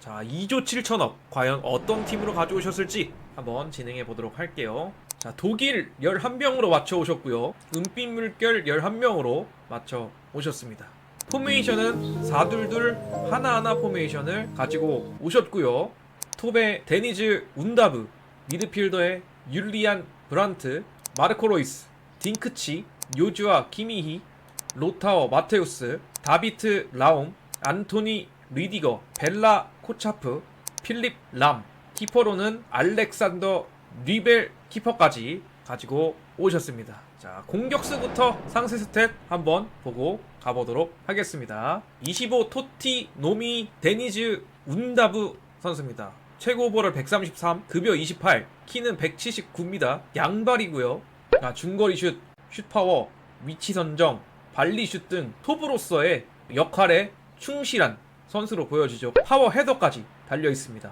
자, 2조 7천억. 과연 어떤 팀으로 가져오셨을지 한번 진행해 보도록 할게요. 자, 독일 11명으로 맞춰 오셨고요. 은빛 물결 11명으로 맞춰 오셨습니다. 포메이션은 4둘둘 하나하나 포메이션을 가지고 오셨고요. 톱에 데니즈 운다브, 미드필더에 율리안 브란트, 마르코 로이스, 딩크치, 요주아 키미히, 로타워 마테우스, 다비트 라움, 안토니 리디거, 벨라 코차프, 필립 람, 키퍼로는 알렉산더 리벨 키퍼까지 가지고 오셨습니다. 자, 공격수부터 상세 스탯 한번 보고 가보도록 하겠습니다. 25 토티 노미 데니즈 운다브 선수입니다. 최고 오버를 133, 급여 28, 키는 179입니다. 양발이고요. 아, 중거리 슛, 슛 파워, 위치 선정, 발리 슛 등 톱으로서의 역할에 충실한 선수로 보여지죠. 파워 헤더까지 달려 있습니다.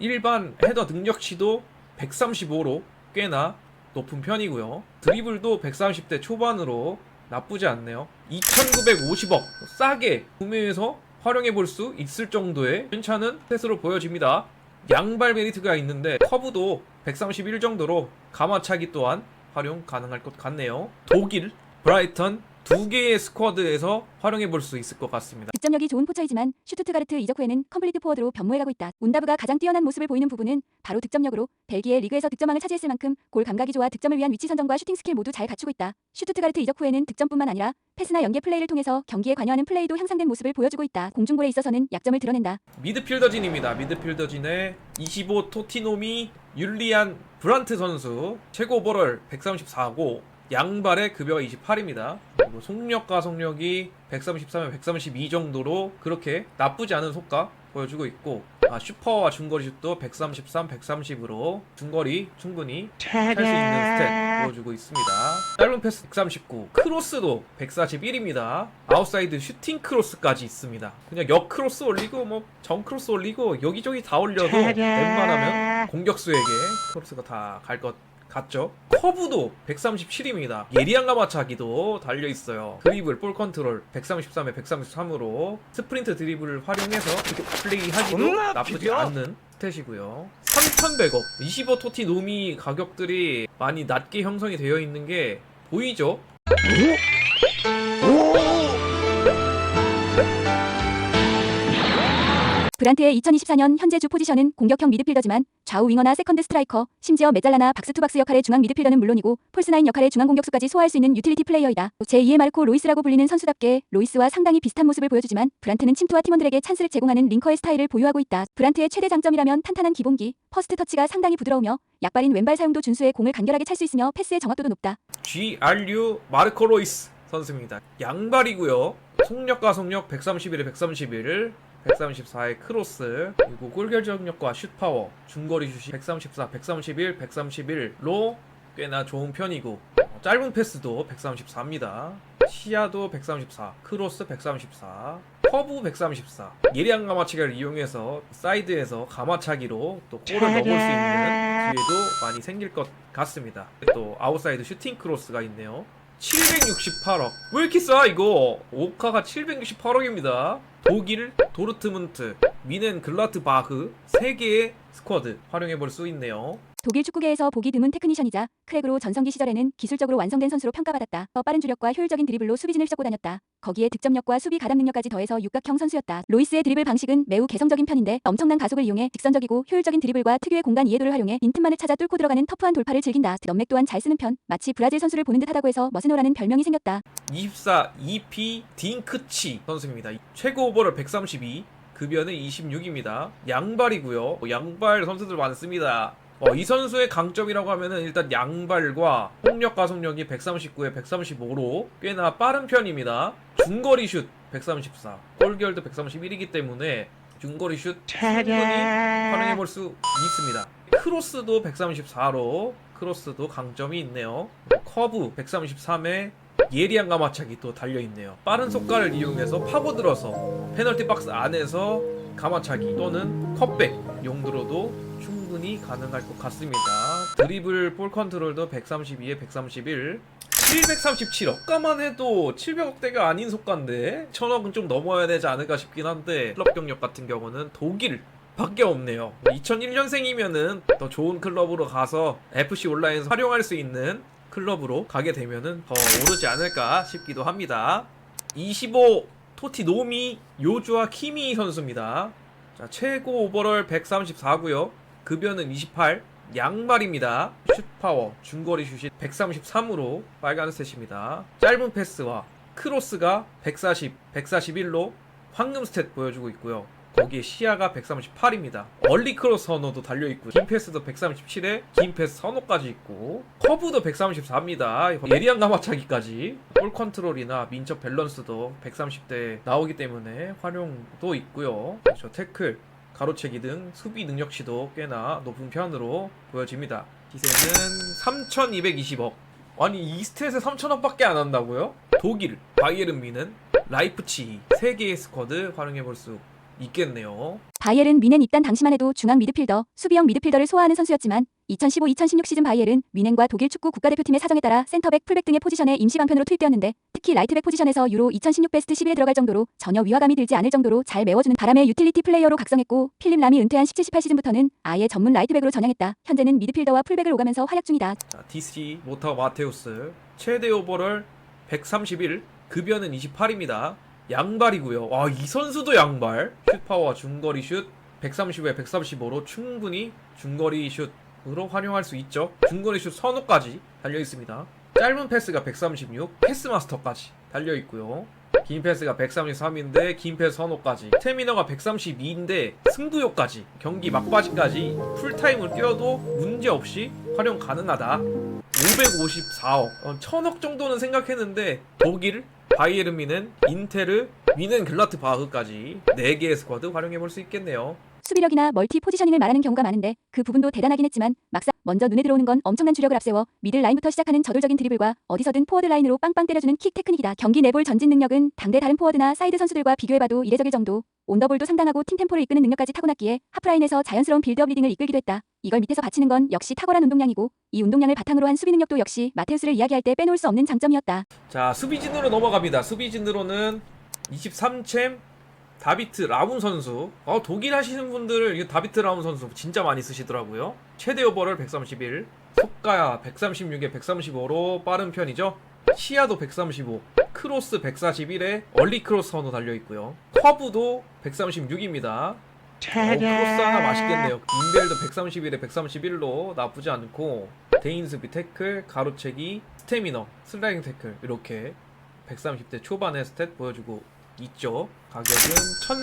일반 헤더 능력치도 135로 꽤나 높은 편이고요. 드리블도 130대 초반으로 나쁘지 않네요. 2,950억 싸게 구매해서 활용해 볼 수 있을 정도의 괜찮은 셋으로 보여집니다. 양발 메리트가 있는데 커브도 131 정도로 가마차기 또한 활용 가능할 것 같네요. 독일, 브라이턴 두 개의 스쿼드에서 활용해 볼 수 있을 것 같습니다. 득점력이 좋은 포처이지만 슈투트가르트 이적 후에는 컴플리트 포워드로 변모해가고 있다. 운다브가 가장 뛰어난 모습을 보이는 부분은 바로 득점력으로 벨기에 리그에서 득점왕을 차지했을 만큼 골 감각이 좋아 득점을 위한 위치 선정과 슈팅 스킬 모두 잘 갖추고 있다. 슈투트가르트 이적 후에는 득점뿐만 아니라 패스나 연계 플레이를 통해서 경기에 관여하는 플레이도 향상된 모습을 보여주고 있다. 공중볼에 있어서는 약점을 드러낸다. 미드필더진입니다. 미드필더진의 25 토티노미 율리안 브란트 선수 최고 오버럴 134고 양발의 급여가 28입니다. 그리고 속력과 속력이 133에 132 정도로 그렇게 나쁘지 않은 속가 보여주고 있고 아, 슈퍼와 중거리 슛도 133, 130으로 중거리 충분히 할 수 있는 스탯 보여주고 있습니다. 짧은 패스 139, 크로스도 141입니다. 아웃사이드 슈팅 크로스까지 있습니다. 그냥 역 크로스 올리고 뭐정 크로스 올리고 여기저기 다 올려도 웬만하면 공격수에게 크로스가 다 갈 것 같죠? 커브도 137입니다. 예리한 가마차기도 달려 있어요. 드리블, 볼 컨트롤 133에 133으로 스프린트 드리블을 활용해서 이렇게 플레이하기도 나쁘지 않는 스탯이고요. 3,100억, 25 토티 노미 가격들이 많이 낮게 형성이 되어 있는 게 보이죠? 브란트의 2024년 현재 주 포지션은 공격형 미드필더지만 좌우 윙어나 세컨드 스트라이커, 심지어 메잘라나 박스투박스 역할의 중앙 미드필더는 물론이고 폴스나인 역할의 중앙 공격수까지 소화할 수 있는 유틸리티 플레이어이다. 제2의 마르코 로이스라고 불리는 선수답게 로이스와 상당히 비슷한 모습을 보여주지만 브란트는 침투와 팀원들에게 찬스를 제공하는 링커의 스타일을 보유하고 있다. 브란트의 최대 장점이라면 탄탄한 기본기, 퍼스트 터치가 상당히 부드러우며 약발인 왼발 사용도 준수해 공을 간결하게 찰 수 있으며 패스의 정확도도 높다. GRU 마르코 로이스 선수입니다. 양발이고요. 속력과 속력 131에 131, 134의 크로스, 그리고 골결정력과 슛 파워, 중거리 슛이 134, 131, 131로 꽤나 좋은 편이고 어, 짧은 패스도 134입니다. 시야도 134, 크로스 134, 커브 134. 예리한 가마차기를 이용해서 사이드에서 가마차기로 또 골을 넣을 수 있는 기회도 많이 생길 것 같습니다. 또 아웃사이드 슈팅 크로스가 있네요. 768억. 왜 이렇게 싸 이거? 오카가 768억입니다. 독일 도르트문트, 미넨 글라트바흐 3개의 스쿼드 활용해 볼 수 있네요. 독일 축구계에서 보기 드문 테크니션이자 크랙으로 전성기 시절에는 기술적으로 완성된 선수로 평가받았다. 더 빠른 주력과 효율적인 드리블로 수비진을 섞고 다녔다. 거기에 득점력과 수비 가담 능력까지 더해서 육각형 선수였다. 로이스의 드리블 방식은 매우 개성적인 편인데 엄청난 가속을 이용해 직선적이고 효율적인 드리블과 특유의 공간 이해도를 활용해 빈틈만을 찾아 뚫고 들어가는 터프한 돌파를 즐긴다. 넘맥 또한 잘 쓰는 편. 마치 브라질 선수를 보는 듯하다고 해서 머스노라는 별명이 생겼다. 24 EP 딩크치 선수입니다. 최고 오버를 132, 급여는 26입니다. 양발이고요. 뭐 양발 선수들 많습니다. 어, 이 선수의 강점이라고 하면은 일단 양발과 폭력 가속력이 139에 135로 꽤나 빠른 편입니다. 중거리 슛 134, 골결도 131이기 때문에 중거리 슛 충분히 활용해 볼 수 있습니다. 크로스도 134로 크로스도 강점이 있네요. 커브 133에 예리한 가마차기 또 달려 있네요. 빠른 속가를 이용해서 파고들어서 페널티 박스 안에서 가마차기 또는 컵백 용도로도 충분히 가능할 것 같습니다. 드리블 볼 컨트롤도 132에 131. 737 억. 가만 해도 700억대가 아닌 속가인데 1000억은 좀 넘어야 되지 않을까 싶긴 한데 클럽 경력 같은 경우는 독일 밖에 없네요. 2001년생이면은 더 좋은 클럽으로 가서 FC 온라인에서 활용할 수 있는 클럽으로 가게 되면은 더 오르지 않을까 싶기도 합니다. 25 토티 노미 요주아 키미 선수입니다. 자, 최고 오버롤 134고요. 급여는 28. 양말입니다. 슛 파워, 중거리 슛이 133으로 빨간 스탯입니다. 짧은 패스와 크로스가 140, 141로 황금 스탯 보여주고 있고요. 거기에 시야가 138입니다. 얼리 크로스 선호도 달려 있고 긴 패스도 137에 긴 패스 선호까지 있고 커브도 134입니다. 예리한 가마차기까지 볼 컨트롤이나 민첩 밸런스도 130대 나오기 때문에 활용도 있고요. 그렇죠. 태클, 가로채기 등 수비 능력치도 꽤나 높은 편으로 보여집니다. 기세는 3,220억. 아니 이 스탯에 3,000억밖에 안 한다고요? 독일 바이에른 미는 라이프치히 세 개의 스쿼드 활용해 볼 수 있겠네요. 바이에른 미넨 입단 당시만 해도 중앙 미드필더, 수비형 미드필더를 소화하는 선수였지만 2015-2016 시즌 바이에른 미넨과 독일 축구 국가대표팀의 사정에 따라 센터백, 풀백 등의 포지션에 임시 방편으로 투입되었는데 특히 라이트백 포지션에서 유로 2016 베스트 10에 들어갈 정도로 전혀 위화감이 들지 않을 정도로 잘 메워주는 바람의 유틸리티 플레이어로 각성했고 필립 람이 은퇴한 17-18 시즌부터는 아예 전문 라이트백으로 전향했다. 현재는 미드필더와 풀백을 오가면서 활약 중이다. 자, DC 모터 마테우스 최대 오버럴 131 급여는 28입니다. 양발이고요. 와, 이 선수도 양발. 슛 파워 중거리 슛 130에 135로 충분히 중거리 슛으로 활용할 수 있죠. 중거리 슛 선호까지 달려 있습니다. 짧은 패스가 136, 패스 마스터까지 달려 있고요. 긴 패스가 133인데 긴 패스 선호까지 스태미너가 132인데 승부욕까지 경기 막바지까지 풀타임을 뛰어도 문제없이 활용 가능하다 554억 어, 1000억 정도는 생각했는데 독일 바이에른 미는 인테르 미는 글라트 바흐까지 4개의 스쿼드 활용해 볼 수 있겠네요 수비력이나 멀티 포지셔닝을 말하는 경우가 많은데 그 부분도 대단하긴 했지만 막상 먼저 눈에 들어오는 건 엄청난 주력을 앞세워 미들 라인부터 시작하는 저돌적인 드리블과 어디서든 포워드 라인으로 빵빵 때려주는 킥 테크닉이다. 경기 내볼 전진 능력은 당대 다른 포워드나 사이드 선수들과 비교해봐도 이례적일 정도. 온더볼도 상당하고 팀 템포를 이끄는 능력까지 타고났기에 하프라인에서 자연스러운 빌드업 리딩을 이끌기도 했다. 이걸 밑에서 받치는 건 역시 탁월한 운동량이고 이 운동량을 바탕으로 한 수비 능력도 역시 마테우스를 이야기할 때 빼놓을 수 없는 장점이었다. 자 수비진으로 넘어갑니다. 수비진으로는 23챔 다비트 라운 선수. 어, 독일 하시는 분들 이 다비트 라운 선수 진짜 많이 쓰시더라고요. 최대 오버를 131 속가야 136에 135로 빠른 편이죠. 시야도 135 크로스 141에 얼리 크로스 선호 달려있고요 커브도 136입니다 어, 크로스 하나 맛있겠네요 인벨도 131에 131로 나쁘지 않고 대인 수비 태클 가로채기 스태미너 슬라이딩 태클 이렇게 130대 초반의 스탯 보여주고 있죠. 가격은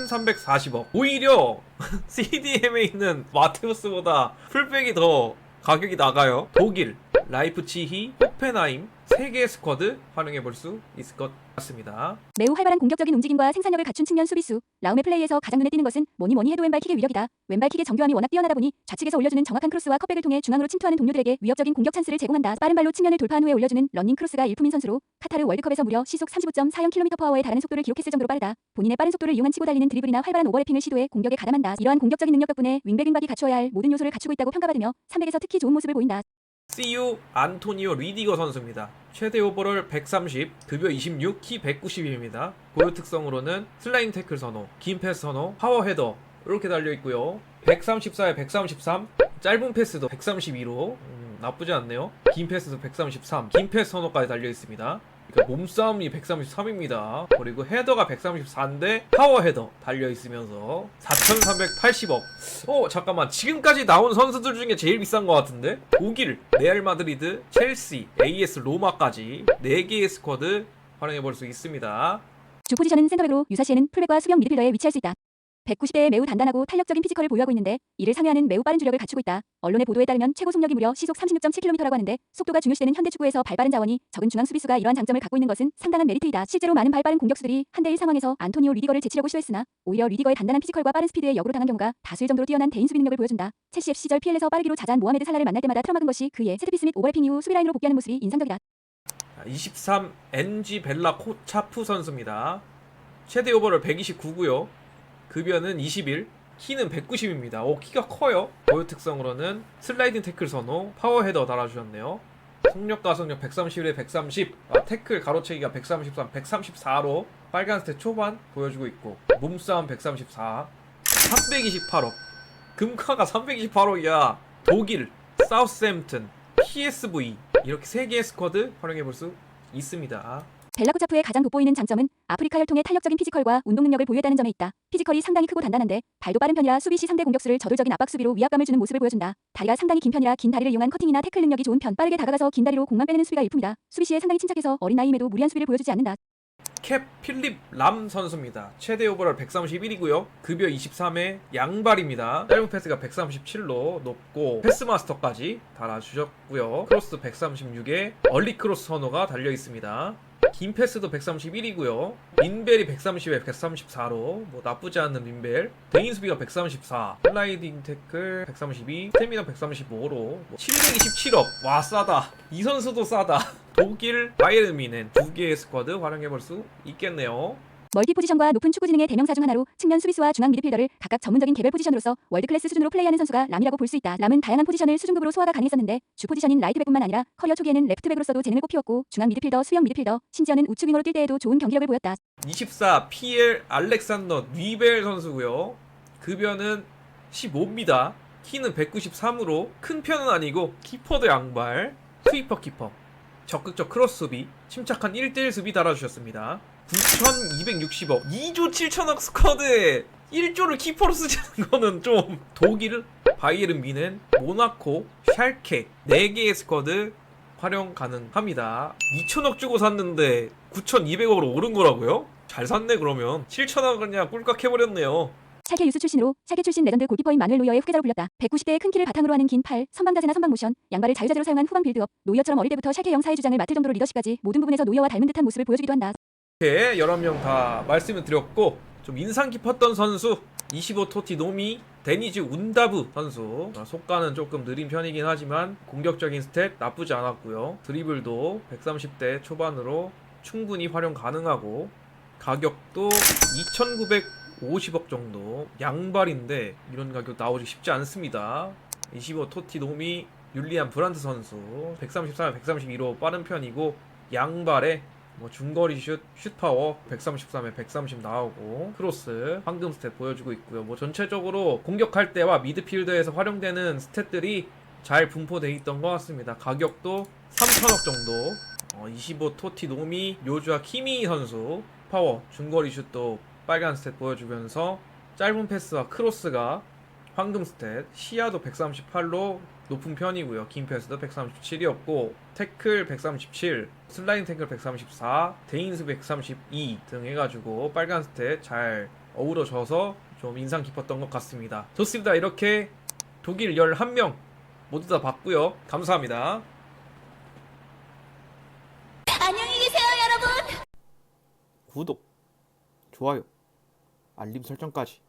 1340억. 오히려 CDM에 있는 마테우스보다 풀백이 더 가격이 나가요. 독일, 라이프치히, 호펜하임 3개의 스쿼드 활용해 볼 수 있을 것 같습니다. 매우 활발한 공격적인 움직임과 생산력을 갖춘 측면 수비수. 라움의 플레이에서 가장 눈에 띄는 것은 뭐니 뭐니 해도 왼발 킥의 위력이다. 왼발 킥의 정교함이 워낙 뛰어나다 보니 좌측에서 올려주는 정확한 크로스와 컵백을 통해 중앙으로 침투하는 동료들에게 위협적인 공격 찬스를 제공한다. 빠른 발로 측면을 돌파한 후에 올려주는 런닝 크로스가 일품인 선수로 카타르 월드컵에서 무려 시속 35.40km/h에 달하는 속도를 기록했을 정도로 빠르다. 본인의 빠른 속도를 이용한 치고 달리는 드리블이나 활발한 오버래핑을 시도해 공격에 가담한다. 이러한 공격적인 능력 덕분에 윙백 윙박이 갖추어야 할 모든 요소를 갖추고 있다고 평가받으며 300에서 특히 좋은 모습을 보인다. CU 안토니오 리디거 선수입니다. 최대 오버롤 130, 급여 26, 키 190입니다. 고유 특성으로는 슬라잉 태클 선호, 긴 패스 선호, 파워 헤더 이렇게 달려 있고요. 134에 133, 짧은 패스도 132로 음, 나쁘지 않네요. 긴 패스도 133, 긴 패스 선호까지 달려 있습니다. 그러니까 몸싸움이 133입니다. 그리고 헤더가 134인데 파워 헤더 달려 있으면서 4,380억. 어 잠깐만 지금까지 나온 선수들 중에 제일 비싼 것 같은데 독일, 레알 마드리드, 첼시, AS 로마까지 4개의 스쿼드 활용해 볼 수 있습니다. 주 포지션은 센터백으로 유사시에는 풀백과 수비형 미드필더에 위치할 수 있다. 190대에 매우 단단하고 탄력적인 피지컬을 보유하고 있는데 이를 상회하는 매우 빠른 주력을 갖추고 있다. 언론의 보도에 따르면 최고 속력이 무려 시속 36.7km라고 하는데 속도가 중요시되는 현대 축구에서 발빠른 자원이 적은 중앙 수비수가 이러한 장점을 갖고 있는 것은 상당한 메리트이다. 실제로 많은 발빠른 공격수들이 한대1 상황에서 안토니오 리디거를 제치려고 시도했으나 오히려 리디거의 단단한 피지컬과 빠른 스피드에 역으로 당한 경우가 다수일 정도로 뛰어난 대인 수비 능력을 보여준다. 첼시 FC 시절 PL에서 빠르기로 자자한 모하메드 살라를 만날 때마다 틀어막은 것이 그의 세트피스 및 오버래핑 이후 수비 라인으로 복귀하는 모습이 인상적이다. 23 NG 벨라 코차프 선수입니다. 최대 오버를 129고요. 급여는 21, 키는 190입니다. 오 키가 커요. 고유 특성으로는 슬라이딩 태클 선호, 파워 헤더 달아주셨네요. 속력 가속력 131에 130, 아, 태클 가로채기가 133, 134로 빨간 스탯 초반 보여주고 있고 몸싸움 134, 328억. 금카가 328억이야. 독일, 사우스햄튼, PSV 이렇게 세 개의 스쿼드 활용해 볼 수 있습니다. 벨라코차프의 가장 돋보이는 장점은 아프리카 혈통의 탄력적인 피지컬과 운동 능력을 보유했다는 점에 있다. 피지컬이 상당히 크고 단단한데 발도 빠른 편이라 수비 시 상대 공격수를 저돌적인 압박 수비로 위압감을 주는 모습을 보여준다. 다리가 상당히 긴 편이라 긴 다리를 이용한 커팅이나 태클 능력이 좋은 편. 빠르게 다가가서 긴 다리로 공만 빼내는 수비가 일품이다. 수비 시에 상당히 침착해서 어린 나이임에도 무리한 수비를 보여주지 않는다. 캡 필립 람 선수입니다. 최대 오버럴 131이고요. 급여 23회 양발입니다. 짧은 패스가 137로 높고 패스 마스터까지 달아주셨고요. 크로스 136에 얼리 크로스 선호가 달려 있습니다. 긴 패스도 131이고요. 민벨이 130에 134로 뭐 나쁘지 않은 민벨. 대인 수비가 134, 슬라이딩 태클 132, 스태미나 135로 뭐 727억. 와 싸다. 이 선수도 싸다. 독일 바이에른 미넨 두 개의 스쿼드 활용해 볼 수 있겠네요. 멀티 포지션과 높은 축구 지능의 대명사 중 하나로 측면 수비수와 중앙 미드필더를 각각 전문적인 개별 포지션으로서 월드 클래스 수준으로 플레이하는 선수가 람이라고 볼 수 있다. 람은 다양한 포지션을 수준급으로 소화가 가능했었는데 주 포지션인 라이트백뿐만 아니라 커리어 초기에는 레프트백으로서도 재능을 꽃피웠고 중앙 미드필더, 수영 미드필더, 심지어는 우측 윙어로 뛸 때에도 좋은 경기력을 보였다. 24 PL 알렉산더 뉘벨 선수고요. 급여는 15입니다. 키는 193으로 큰 편은 아니고 키퍼도 양발, 스위퍼 키퍼, 적극적 크로스 수비, 침착한 1대1 수비 달아주셨습니다. 9,260억, 2조 7천억 스쿼드에 1조를 키퍼로 쓰자는 거는 좀 독일, 바이에른 미넨, 모나코, 샬케 4개의 스쿼드 활용 가능합니다. 2천억 주고 샀는데 9,200억으로 오른 거라고요? 잘 샀네 그러면 7천억 그냥 꿀꺽 해버렸네요. 샬케 유스 출신으로 샬케 출신 레전드 골키퍼인 마누엘 노이어의 후계자로 불렸다. 190대의 큰 키를 바탕으로 하는 긴 팔, 선방 자세나 선방 모션, 양발을 자유자재로 사용한 후방 빌드업, 노이어처럼 어릴 때부터 샬케 영사의 주장을 맡을 정도로 리더십까지 모든 부분에서 노이어와 닮은 듯한 모습을 보여주기도 한다. 이렇게 11명 다 말씀을 드렸고 좀 인상 깊었던 선수 25 토티 노미 데니즈 운다브 선수. 어, 속가는 조금 느린 편이긴 하지만 공격적인 스탯 나쁘지 않았고요. 드리블도 130대 초반으로 충분히 활용 가능하고 가격도 2,950억 정도 양발인데 이런 가격 나오기 쉽지 않습니다. 25 토티 노미 율리안 브란트 선수. 133, 132로 빠른 편이고 양발에 뭐 중거리 슛, 슛 파워 133에 130 나오고 크로스 황금 스탯 보여주고 있고요. 뭐 전체적으로 공격할 때와 미드필더에서 활용되는 스탯들이 잘 분포돼 있던 것 같습니다. 가격도 3천억 정도. 어, 25 토티 노미 요주아 키미 선수 파워 중거리 슛도 빨간 스탯 보여주면서 짧은 패스와 크로스가 황금 스탯 시야도 138로 높은 편이고요. 긴 패스도 137이었고 태클 137, 슬라이딩 태클 134, 대인수 132 등 해가지고 빨간 스탯 잘 어우러져서 좀 인상 깊었던 것 같습니다. 좋습니다. 이렇게 독일 11명 모두 다 봤고요. 감사합니다. 안녕히 계세요, 여러분. 구독, 좋아요, 알림 설정까지